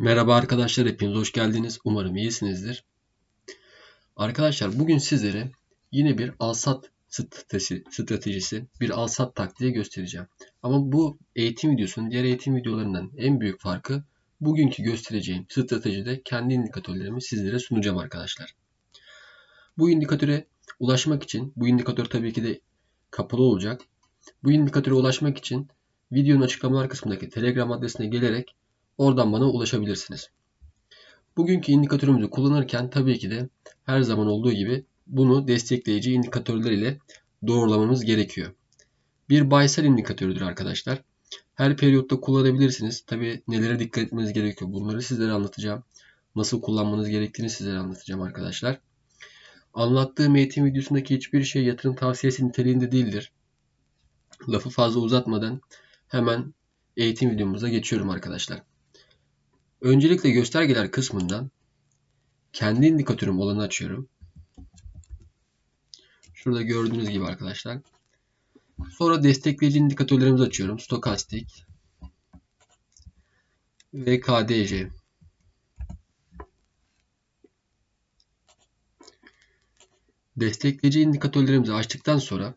Merhaba arkadaşlar, hepiniz hoş geldiniz. Umarım iyisinizdir. Arkadaşlar bugün sizlere yine bir alsat stratejisi, bir alsat taktiği göstereceğim. Ama bu eğitim videosunun diğer eğitim videolarından en büyük farkı bugünkü göstereceğim stratejide kendi indikatörlerimi sizlere sunacağım arkadaşlar. Bu indikatöre ulaşmak için, bu indikatör tabii ki de kapalı olacak. Bu indikatöre ulaşmak için videonun açıklamalar kısmındaki Telegram adresine gelerek Oradan bana ulaşabilirsiniz. Bugünkü indikatörümüzü kullanırken tabii ki de her zaman olduğu gibi bunu destekleyici indikatörler ile doğrulamamız gerekiyor. Bir baysal indikatörüdür arkadaşlar. Her periyotta kullanabilirsiniz. Tabii nelere dikkat etmeniz gerekiyor bunları sizlere anlatacağım. Nasıl kullanmanız gerektiğini sizlere anlatacağım arkadaşlar. Anlattığım eğitim videosundaki hiçbir şey yatırım tavsiyesi niteliğinde değildir. Lafı fazla uzatmadan hemen eğitim videomuza geçiyorum arkadaşlar. Öncelikle göstergeler kısmından kendi indikatörüm olanı açıyorum. Şurada gördüğünüz gibi arkadaşlar. Sonra destekleyici indikatörlerimizi açıyorum. Stokastik ve KDC. Destekleyici indikatörlerimizi açtıktan sonra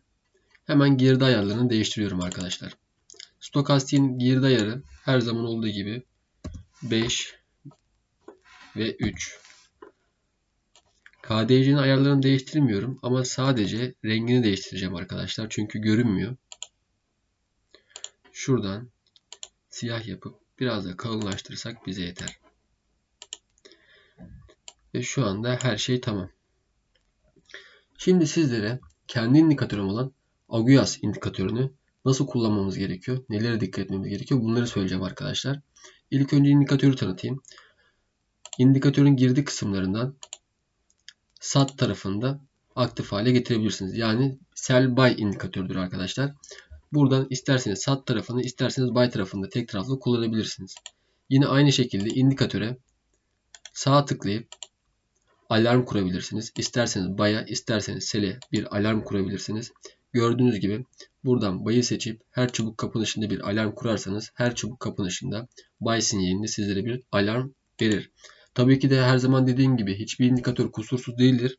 hemen girdi ayarlarını değiştiriyorum arkadaşlar. Stokastik'in girdi ayarı her zaman olduğu gibi 5 ve 3. KDC'nin ayarlarını değiştirmiyorum ama sadece rengini değiştireceğim arkadaşlar. Çünkü görünmüyor. Şuradan siyah yapıp biraz da kalınlaştırırsak bize yeter. Ve şu anda her şey tamam. Şimdi sizlere kendi indikatörüm olan Aguas indikatörünü nasıl kullanmamız gerekiyor, nelere dikkat etmemiz gerekiyor bunları söyleyeceğim arkadaşlar. İlk önce indikatörü tanıtayım. İndikatörün girdi kısımlarından sat tarafında aktif hale getirebilirsiniz. Yani sell buy indikatörüdür arkadaşlar. Buradan isterseniz sat tarafını isterseniz buy tarafını da tek taraflı kullanabilirsiniz. Yine aynı şekilde indikatöre sağa tıklayıp alarm kurabilirsiniz. İsterseniz buy'a isterseniz sell'e bir alarm kurabilirsiniz. Gördüğünüz gibi buradan bayı seçip her çubuk kapanışında bir alarm kurarsanız her çubuk kapanışında buy sinyalinde sizlere bir alarm verir. Tabii ki de her zaman dediğim gibi hiçbir indikatör kusursuz değildir.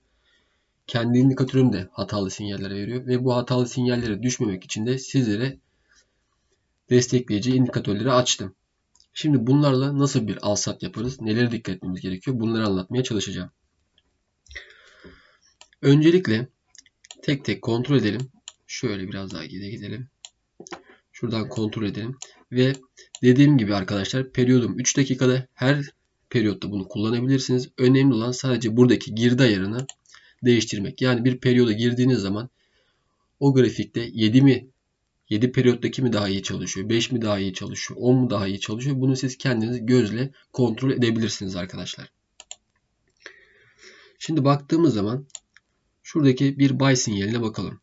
Kendi indikatörüm de hatalı sinyaller veriyor ve bu hatalı sinyallere düşmemek için de sizlere destekleyici indikatörleri açtım. Şimdi bunlarla nasıl bir alsat yaparız, nelere dikkat etmemiz gerekiyor bunları anlatmaya çalışacağım. Öncelikle tek tek kontrol edelim. Şöyle biraz daha geri gidelim. Şuradan kontrol edelim. Ve dediğim gibi arkadaşlar periyodum 3 dakikada her periyotta bunu kullanabilirsiniz. Önemli olan sadece buradaki girdi ayarını değiştirmek. Yani bir periyoda girdiğiniz zaman o grafikte 7 mi 7 periyottaki mi daha iyi çalışıyor? 5 mi daha iyi çalışıyor? 10 mu daha iyi çalışıyor? Bunu siz kendiniz gözle kontrol edebilirsiniz arkadaşlar. Şimdi baktığımız zaman şuradaki bir buy sinyaline bakalım.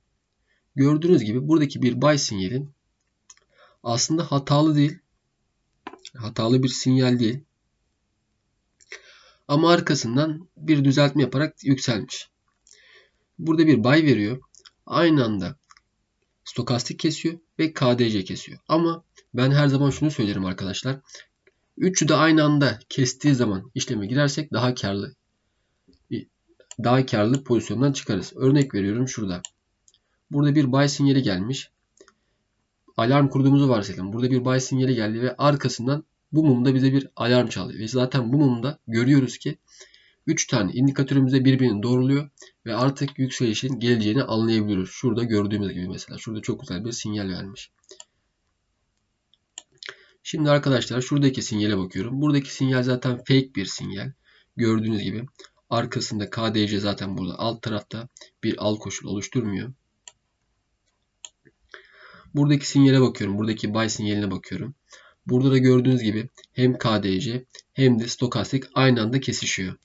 Gördüğünüz gibi buradaki bir buy sinyalin aslında hatalı değil. Hatalı bir sinyal değil. Ama arkasından bir düzeltme yaparak yükselmiş. Burada bir buy veriyor. Aynı anda stokastik kesiyor ve KDC kesiyor. Ama ben her zaman şunu söylerim arkadaşlar. Üçü de aynı anda kestiği zaman işleme girersek daha karlı daha karlı pozisyondan çıkarız. Örnek veriyorum şurada. Burada bir buy sinyali gelmiş. Alarm kurduğumuzu varsayalım. Burada bir buy sinyali geldi ve arkasından bu mumda bize bir alarm çaldı. Ve zaten bu mumda görüyoruz ki 3 tane indikatörümüzde birbirini doğruluyor ve artık yükselişin geleceğini anlayabiliyoruz. Şurada gördüğümüz gibi mesela. Şurada çok güzel bir sinyal vermiş. Şimdi arkadaşlar şuradaki sinyale bakıyorum. Buradaki sinyal zaten fake bir sinyal. Gördüğünüz gibi arkasında KDC zaten burada alt tarafta bir al koşul oluşturmuyor. Buradaki sinyale bakıyorum. Buradaki buy sinyaline bakıyorum. Burada da gördüğünüz gibi hem KDC hem de stokastik aynı anda kesişiyor.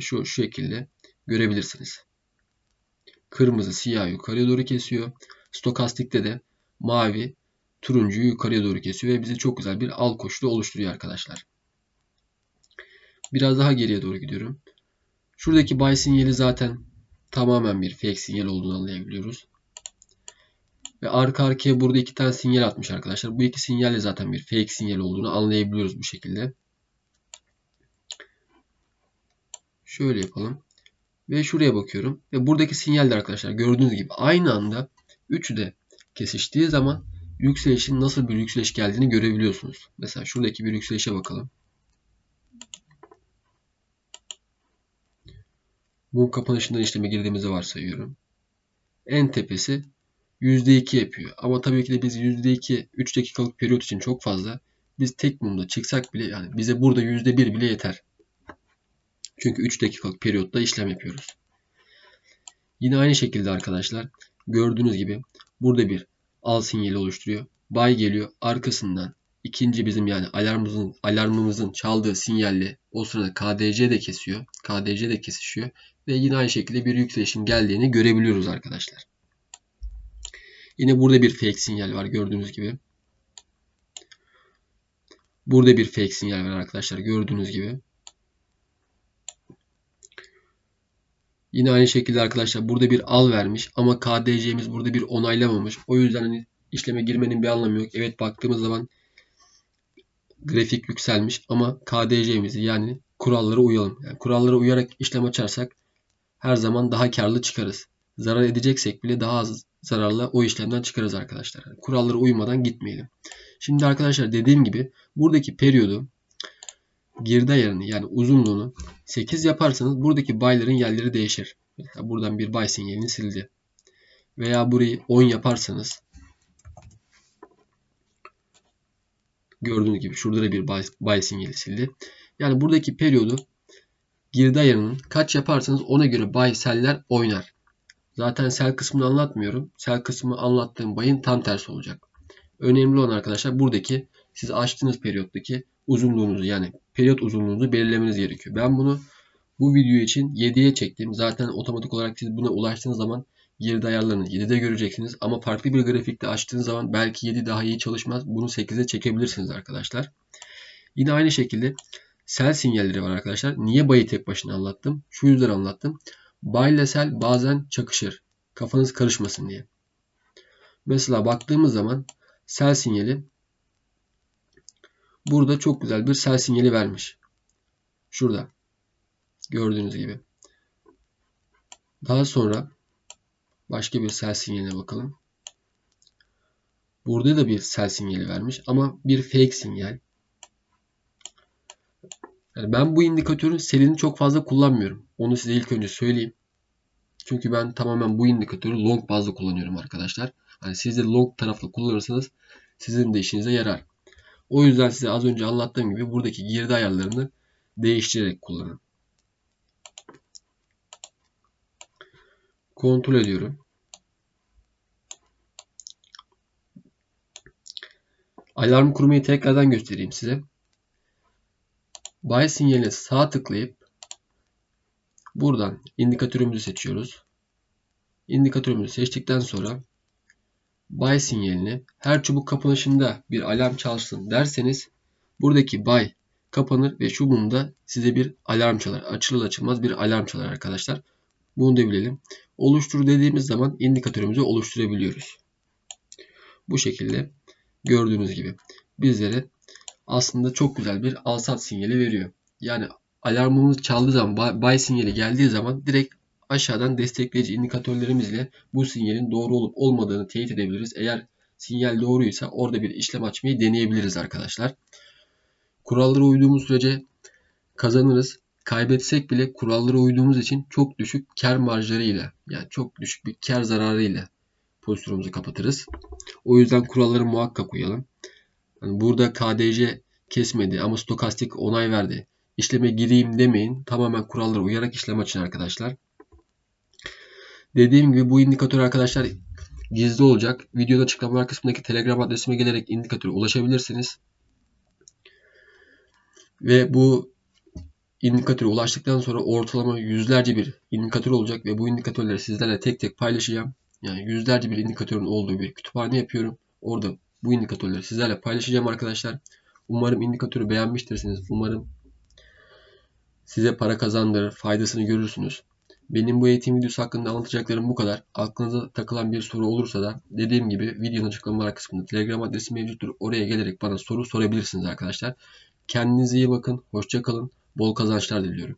Şu, şu şekilde görebilirsiniz. Kırmızı siyah yukarıya doğru kesiyor. Stokastikte de mavi turuncuyu yukarıya doğru kesiyor ve bize çok güzel bir al koşulu oluşturuyor arkadaşlar. Biraz daha geriye doğru gidiyorum. Şuradaki buy sinyali zaten tamamen bir fake sinyal olduğunu anlayabiliyoruz. Ve arka arkaya burada iki tane sinyal atmış arkadaşlar. Bu iki sinyalle zaten bir fake sinyal olduğunu anlayabiliyoruz bu şekilde. Şöyle yapalım. Ve şuraya bakıyorum. Ve buradaki sinyaller arkadaşlar gördüğünüz gibi aynı anda üçü de kesiştiği zaman yükselişin nasıl bir yükseliş geldiğini görebiliyorsunuz. Mesela şuradaki bir yükselişe bakalım. Mum kapanışından işleme girdiğimizi varsayıyorum. En tepesi %2 yapıyor. Ama tabii ki de biz %2 3 dakikalık periyot için çok fazla. Biz tek mumda çıksak bile yani bize burada %1 bile yeter. Çünkü 3 dakikalık periyotta işlem yapıyoruz. Yine aynı şekilde arkadaşlar gördüğünüz gibi burada bir al sinyali oluşturuyor. Bay geliyor. Arkasından ikinci bizim yani alarmımızın alarmımızın çaldığı sinyalle o sırada KDC de kesiyor. KDC de kesişiyor ve yine aynı şekilde bir yükselişin geldiğini görebiliyoruz arkadaşlar. Yine burada bir fake sinyal var gördüğünüz gibi. Burada bir fake sinyal var arkadaşlar gördüğünüz gibi. Yine aynı şekilde arkadaşlar burada bir al vermiş ama KDC'miz burada bir onaylamamış. O yüzden hani işleme girmenin bir anlamı yok. Evet baktığımız zaman grafik yükselmiş ama KDC'mizi yani kurallara uyalım. Yani kurallara uyarak işlem açarsak her zaman daha karlı çıkarız. Zarar edeceksek bile daha az zararla o işlemden çıkarız arkadaşlar. Yani kurallara uymadan gitmeyelim. Şimdi arkadaşlar dediğim gibi buradaki periyodu girdi ayarını yani uzunluğunu 8 yaparsanız buradaki bayların yerleri değişir. Mesela buradan bir bay sinyalini sildi. Veya burayı 10 yaparsanız gördüğünüz gibi şurada da bir buy, buy sinyali sildi. Yani buradaki periyodu girdi ayarının kaç yaparsanız ona göre buy sell'ler oynar. Zaten sell kısmını anlatmıyorum. Sell kısmı anlattığım bayın tam tersi olacak. Önemli olan arkadaşlar buradaki siz açtığınız periyottaki uzunluğunuzu yani periyot uzunluğunuzu belirlemeniz gerekiyor. Ben bunu bu video için 7'ye çektim. Zaten otomatik olarak siz buna ulaştığınız zaman girdi ayarlarını 7'de göreceksiniz. Ama farklı bir grafikte açtığınız zaman belki 7 daha iyi çalışmaz. Bunu 8'e çekebilirsiniz arkadaşlar. Yine aynı şekilde sel sinyalleri var arkadaşlar. Niye bayı tek başına anlattım? Şu yüzden anlattım. Bay ile sel bazen çakışır. Kafanız karışmasın diye. Mesela baktığımız zaman sel sinyali burada çok güzel bir sel sinyali vermiş. Şurada. Gördüğünüz gibi. Daha sonra başka bir sel sinyaline bakalım. Burada da bir sel sinyali vermiş ama bir fake sinyal. Yani ben bu indikatörün selini çok fazla kullanmıyorum. Onu size ilk önce söyleyeyim. Çünkü ben tamamen bu indikatörü long bazlı kullanıyorum arkadaşlar. Yani siz de long taraflı kullanırsanız sizin de işinize yarar. O yüzden size az önce anlattığım gibi buradaki girdi ayarlarını değiştirerek kullanın. Kontrol ediyorum. Alarm kurmayı tekrardan göstereyim size. Buy sinyaline sağ tıklayıp buradan indikatörümüzü seçiyoruz. İndikatörümüzü seçtikten sonra buy sinyalini her çubuk kapanışında bir alarm çalsın derseniz buradaki buy kapanır ve şu mumda size bir alarm çalar. Açılır açılmaz bir alarm çalar arkadaşlar. Bunu da bilelim. Oluştur dediğimiz zaman indikatörümüzü oluşturabiliyoruz. Bu şekilde gördüğünüz gibi bizlere aslında çok güzel bir alsat sinyali veriyor. Yani alarmımız çaldığı zaman buy sinyali geldiği zaman direkt aşağıdan destekleyici indikatörlerimizle bu sinyalin doğru olup olmadığını teyit edebiliriz. Eğer sinyal doğruysa orada bir işlem açmayı deneyebiliriz arkadaşlar. Kurallara uyduğumuz sürece kazanırız. Kaybetsek bile kurallara uyduğumuz için çok düşük kar marjlarıyla yani çok düşük bir kar zararıyla pozisyonumuzu kapatırız. O yüzden kuralları muhakkak uyalım. Yani burada KDC kesmedi ama stokastik onay verdi. İşleme gireyim demeyin. Tamamen kurallara uyarak işlem açın arkadaşlar. Dediğim gibi bu indikatör arkadaşlar gizli olacak. Videoda açıklamalar kısmındaki Telegram adresime gelerek indikatöre ulaşabilirsiniz. Ve bu indikatöre ulaştıktan sonra ortalama yüzlerce bir indikatör olacak ve bu indikatörleri sizlerle tek tek paylaşacağım. Yani yüzlerce bir indikatörün olduğu bir kütüphane yapıyorum. Orada bu indikatörleri sizlerle paylaşacağım arkadaşlar. Umarım indikatörü beğenmiştirsiniz. Umarım size para kazandırır, faydasını görürsünüz. Benim bu eğitim videosu hakkında anlatacaklarım bu kadar. Aklınıza takılan bir soru olursa da dediğim gibi videonun açıklamalar kısmında Telegram adresi mevcuttur. Oraya gelerek bana soru sorabilirsiniz arkadaşlar. Kendinize iyi bakın. Hoşça kalın. Bol kazançlar diliyorum.